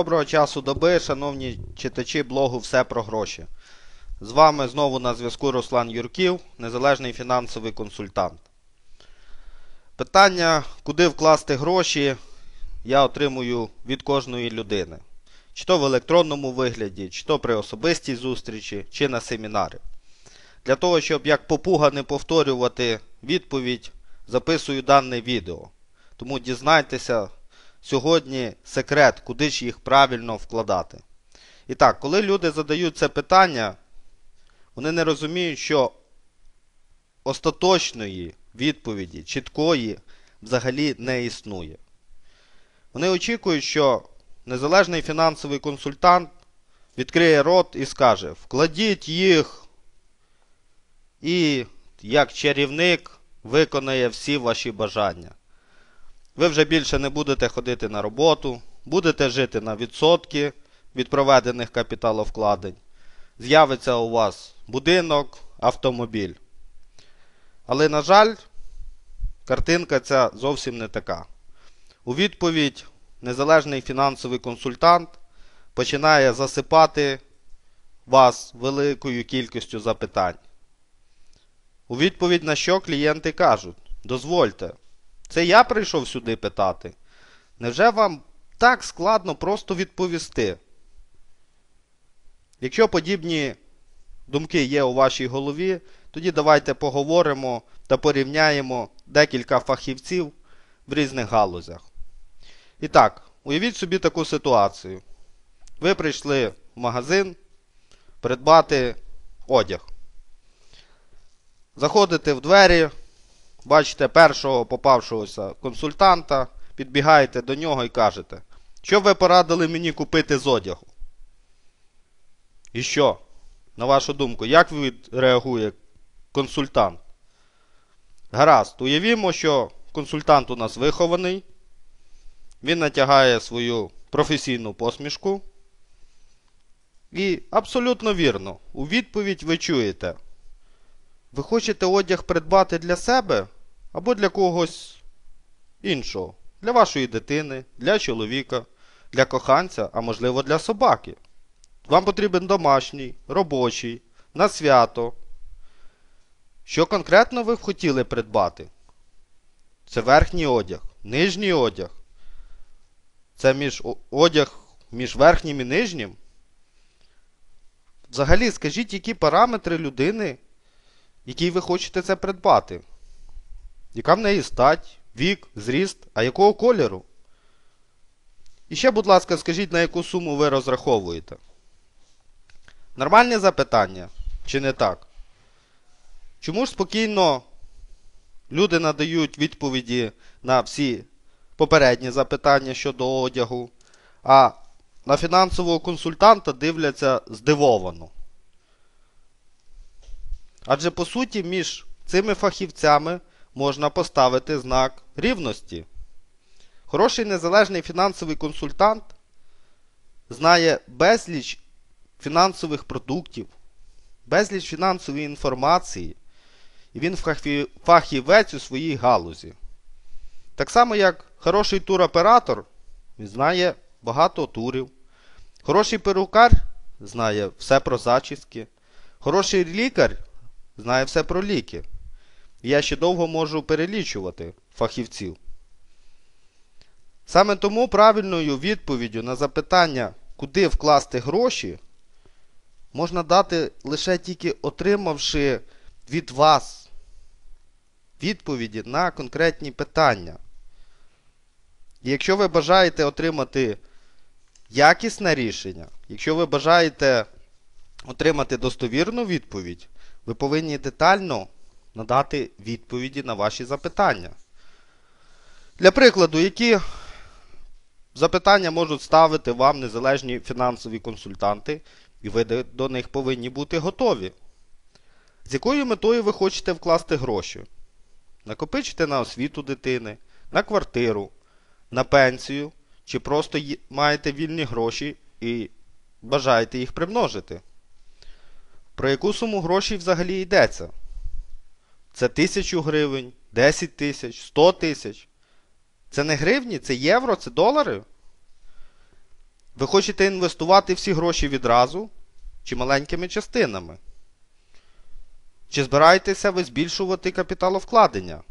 Доброго часу доби, шановні читачі блогу Все про гроші. З вами знову на зв'язку Руслан Юрків, незалежний фінансовий консультант. Питання, куди вкласти гроші, я отримую від кожної людини. Чи то в електронному вигляді, чи то при особистій зустрічі, чи на семінарі. Для того, щоб як попуга не повторювати відповідь, записую дане відео. Тому дізнайтеся сьогодні секрет, куди ж їх правильно вкладати. І так, коли люди задають це питання, вони не розуміють, що остаточної відповіді, чіткої взагалі не існує. Вони очікують, що незалежний фінансовий консультант відкриє рот і скаже: вкладіть їх і як чарівник виконає всі ваші бажання. Ви вже більше не будете ходити на роботу, будете жити на відсотки від проведених капіталовкладень. З'явиться у вас будинок, автомобіль. Але, на жаль, картинка ця зовсім не така. У відповідь незалежний фінансовий консультант починає засипати вас великою кількістю запитань. У відповідь на що клієнти кажуть: дозвольте, це я прийшов сюди питати. Невже вам так складно просто відповісти? Якщо подібні думки є у вашій голові, тоді давайте поговоримо та порівняємо декілька фахівців в різних галузях. І так, уявіть собі таку ситуацію. Ви прийшли в магазин придбати одяг. Заходите в двері, бачите першого попавшогося консультанта, підбігаєте до нього і кажете, що ви порадили мені купити з одягу? І що? На вашу думку, як відреагує консультант? Гаразд, уявімо, що консультант у нас вихований, він натягає свою професійну посмішку. І абсолютно вірно, у відповідь ви чуєте. Ви хочете одяг придбати для себе або для когось іншого. Для вашої дитини, для чоловіка, для коханця, а можливо для собаки. Вам потрібен домашній, робочий, на свято. Що конкретно ви б хотіли придбати? Це верхній одяг, нижній одяг. Це між одяг між верхнім і нижнім. Взагалі, скажіть, які параметри людини, якій ви хочете це придбати? Яка в неї стать, вік, зріст, а якого кольору? І ще, будь ласка, скажіть, на яку суму ви розраховуєте? Нормальне запитання, чи не так? Чому ж спокійно люди надають відповіді на всі попередні запитання щодо одягу, а на фінансового консультанта дивляться здивовано? Адже по суті між цими фахівцями можна поставити знак рівності. Хороший незалежний фінансовий консультант знає безліч фінансових продуктів, безліч фінансової інформації, і він фахівець у своїй галузі. Так само, як хороший туроператор, знає багато турів. Хороший перукар знає все про зачіски. Хороший лікар знає все про ліки. Я ще довго можу перелічувати фахівців. Саме тому правильною відповіддю на запитання, куди вкласти гроші, можна дати лише тільки отримавши від вас відповіді на конкретні питання. І якщо ви бажаєте отримати якісне рішення, якщо ви бажаєте отримати достовірну відповідь, ви повинні детально надати відповіді на ваші запитання. Для прикладу, які запитання можуть ставити вам незалежні фінансові консультанти, і ви до них повинні бути готові. З якою метою ви хочете вкласти гроші? Накопичити на освіту дитини, на квартиру, на пенсію, чи просто маєте вільні гроші і бажаєте їх примножити? Про яку суму грошей взагалі йдеться? Це 1000 гривень, 10 тисяч, 100 тисяч. Це не гривні, це євро, це долари. Ви хочете інвестувати всі гроші відразу чи маленькими частинами? Чи збираєтеся ви збільшувати капіталовкладення?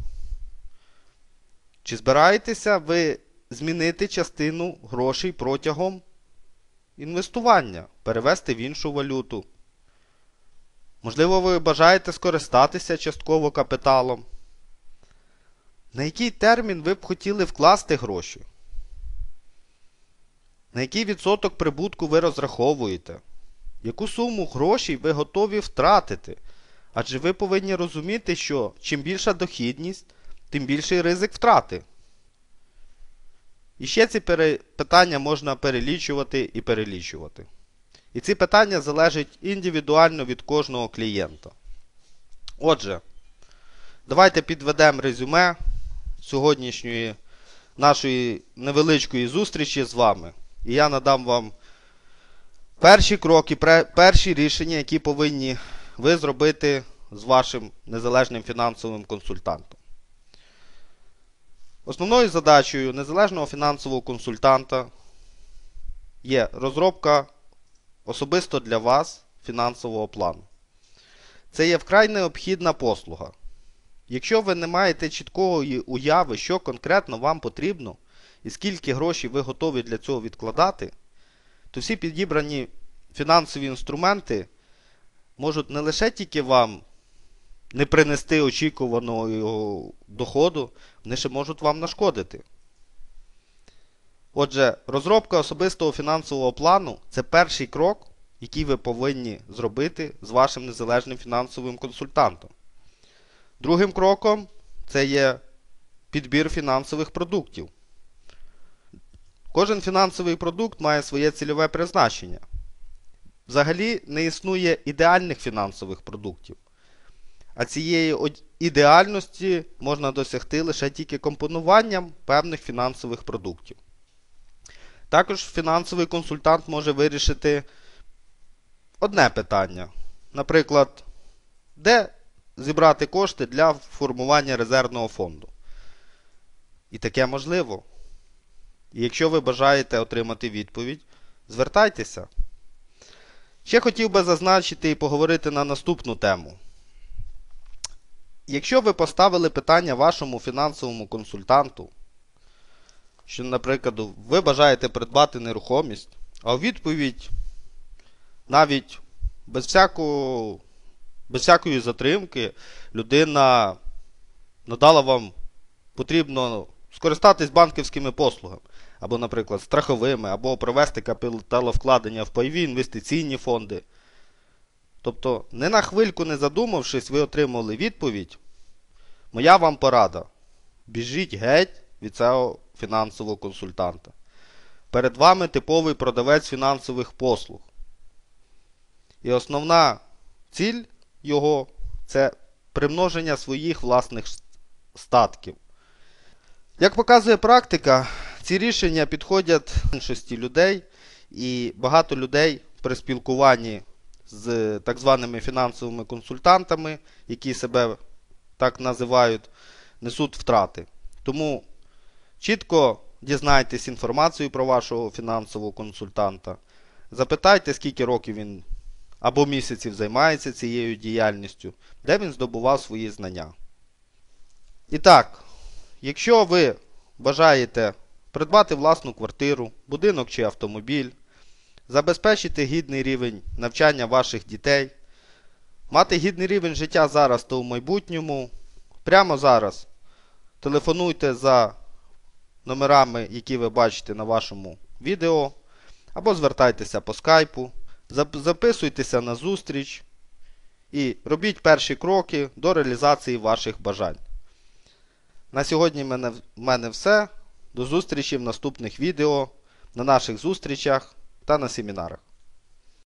Чи збираєтеся ви змінити частину грошей протягом інвестування, перевести в іншу валюту? Можливо, ви бажаєте скористатися частково капіталом? На який термін ви б хотіли вкласти гроші? На який відсоток прибутку ви розраховуєте? Яку суму грошей ви готові втратити? Адже ви повинні розуміти, що чим більша дохідність, тим більший ризик втрати. І ще ці питання можна перелічувати і перелічувати. І ці питання залежать індивідуально від кожного клієнта. Отже, давайте підведемо резюме сьогоднішньої нашої невеличкої зустрічі з вами. І я надам вам перші кроки, перші рішення, які повинні ви зробити з вашим незалежним фінансовим консультантом. Основною задачею незалежного фінансового консультанта є розробка особисто для вас фінансового плану. Це є вкрай необхідна послуга. Якщо ви не маєте чіткої уяви, що конкретно вам потрібно і скільки грошей ви готові для цього відкладати, то всі підібрані фінансові інструменти можуть не лише тільки вам не принести очікуваного доходу, вони ще можуть вам нашкодити. Отже, розробка особистого фінансового плану це перший крок, який ви повинні зробити з вашим незалежним фінансовим консультантом. Другим кроком це є підбір фінансових продуктів. Кожен фінансовий продукт має своє цільове призначення. Взагалі не існує ідеальних фінансових продуктів. А цієї ідеальності можна досягти лише тільки компонуванням певних фінансових продуктів. Також фінансовий консультант може вирішити одне питання. Наприклад, де зібрати кошти для формування резервного фонду. І таке можливо. І якщо ви бажаєте отримати відповідь, звертайтеся. Ще хотів би зазначити і поговорити на наступну тему. Якщо ви поставили питання вашому фінансовому консультанту, що, наприклад, ви бажаєте придбати нерухомість, а у відповідь навіть без всякого, без всякої затримки людина надала вам потрібно скористатись банківськими послугами, або, наприклад, страховими, або провести капіталовкладення в пайові інвестиційні фонди. Тобто, не на хвильку не задумавшись, ви отримали відповідь. Моя вам порада. Біжіть геть від цього фінансового консультанта. Перед вами типовий продавець фінансових послуг. І основна ціль його це примноження своїх власних статків. Як показує практика, ці рішення підходять іншості людей, і багато людей при спілкуванні з так званими фінансовими консультантами, які себе так називають, несуть втрати. Тому чітко дізнайтесь інформацію про вашого фінансового консультанта. Запитайте, скільки років він або місяців займається цією діяльністю, де він здобував свої знання. І так, якщо ви бажаєте придбати власну квартиру, будинок чи автомобіль, забезпечити гідний рівень навчання ваших дітей, мати гідний рівень життя зараз та у майбутньому, прямо зараз телефонуйте за номерами, які ви бачите на вашому відео, або звертайтеся по скайпу, записуйтеся на зустріч і робіть перші кроки до реалізації ваших бажань. На сьогодні в мене все. До зустрічі в наступних відео, на наших зустрічах та на семінарах.